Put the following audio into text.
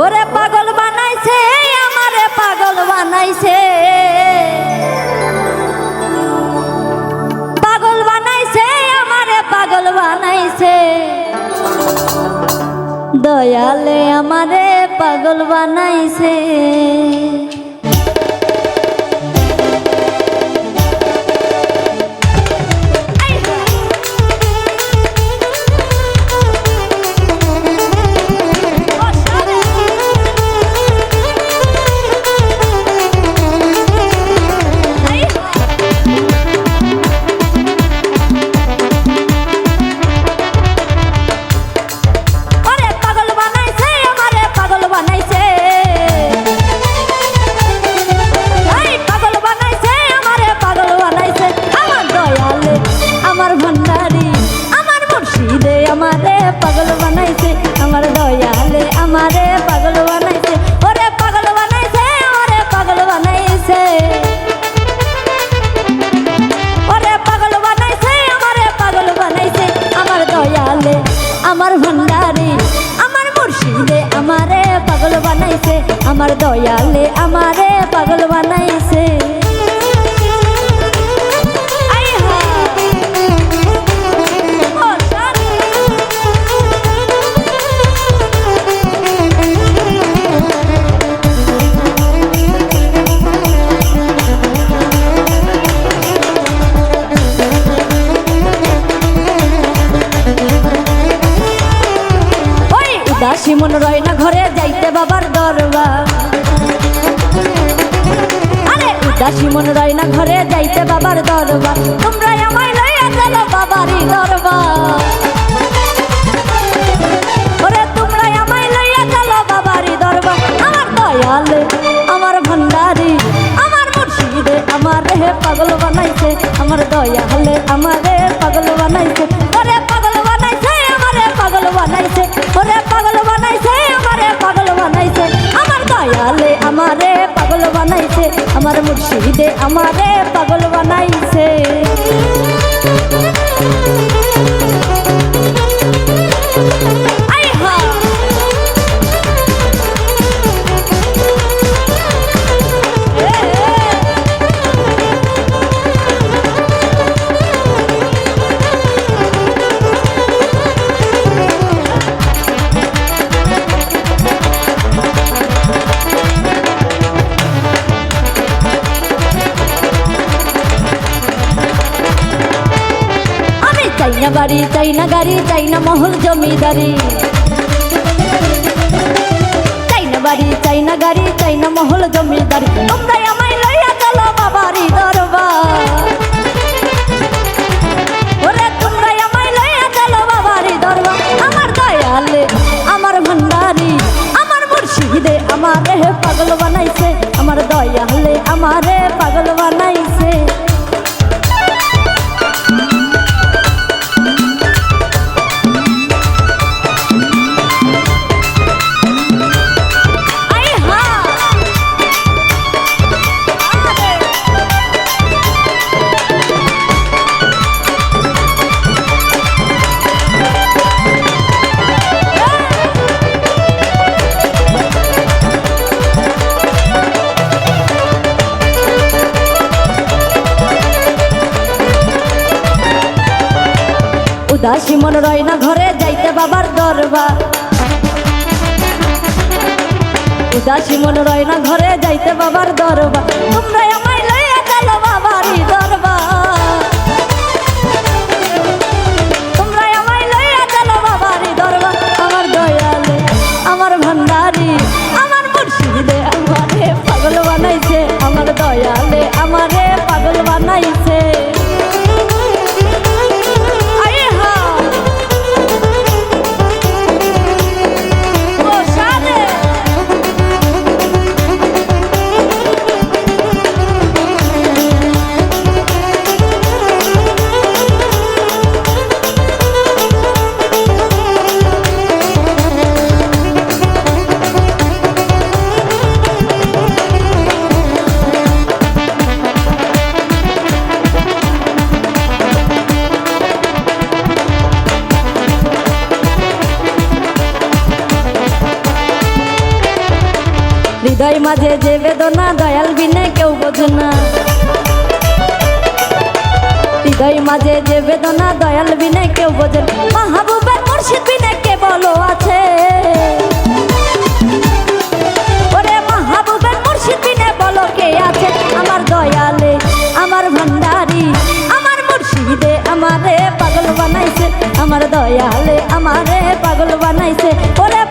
ওরে পাগল বানাইছে, আমারে পাগল বানাইছে। পাগল বানাইছে, আমারে পাগল বানাইছে। দয়ালে আমারে পাগল বানাইছে। আমার ভান্ডারে আমার মুর্শিদে আমারে পাগল বানাইছে আমার দয়ালে আমারে পাগল বানাইছে। ওই উদাসী মন রয় না ঘরে যাইতে বাবার দরবার। আরে উদাসী মন রয় না ঘরে যাইতে বাবার দরবার। তোমরা আমায় লইয়া চলো বাবারই দরবার। তোমরা আমায় লইয়া চলো বাবারই দরবার। আমার দয়ালে, আমার ভান্ডারি, আমার মুর্শিদে, আমার হে পাগল বানাইছে। আমার আমারে পাগল বানাইছে। আমার মুর্শিদে আমারে পাগল বানাইছে। Thank হা না বাড়ি চাই না গাড়ি চাই না মহল জমিদারি। চাই না বাড়ি চাই না গাড়ি চাই না মহল জমিদারি। তোমরাই আমায় লইয়া চলো বাবারি দরবার। ওরে, তোমরাই আমায় লইয়া চলো বাবারি দরবার। আমার দয়ালে, আমার ভান্ডারি, আমার মুর্শিদে আমারে পাগল বানাইছে। আমার দয়ালে আমারে পাগল বানাইছে। উদাসী মন রয় না ঘরে, যাইতে বাবার দরবার। উদাসী মন রয় না ঘরে, যাইতে বাবার দরবার। তোমরা আমায় লইয়া গেল বাবারই দরবার। হৃদয় মাঝে যে বেদনা দয়াল বিনে কেউ বোঝে না। হৃদয় মাঝে যে বেদনা দয়াল বিনে কেউ বোঝে মাহবুবের মুর্শিদ বিনে কে বলো আছে? ওরে মাহবুবের মুর্শিদ বিনে বলো কে আছে? আমার দয়ালে, আমার ভান্ডারি, আমার মুর্শিদে আমারে পাগল বানাইছে। আমার দয়ালে আমারে পাগল বানাইছে। ওরে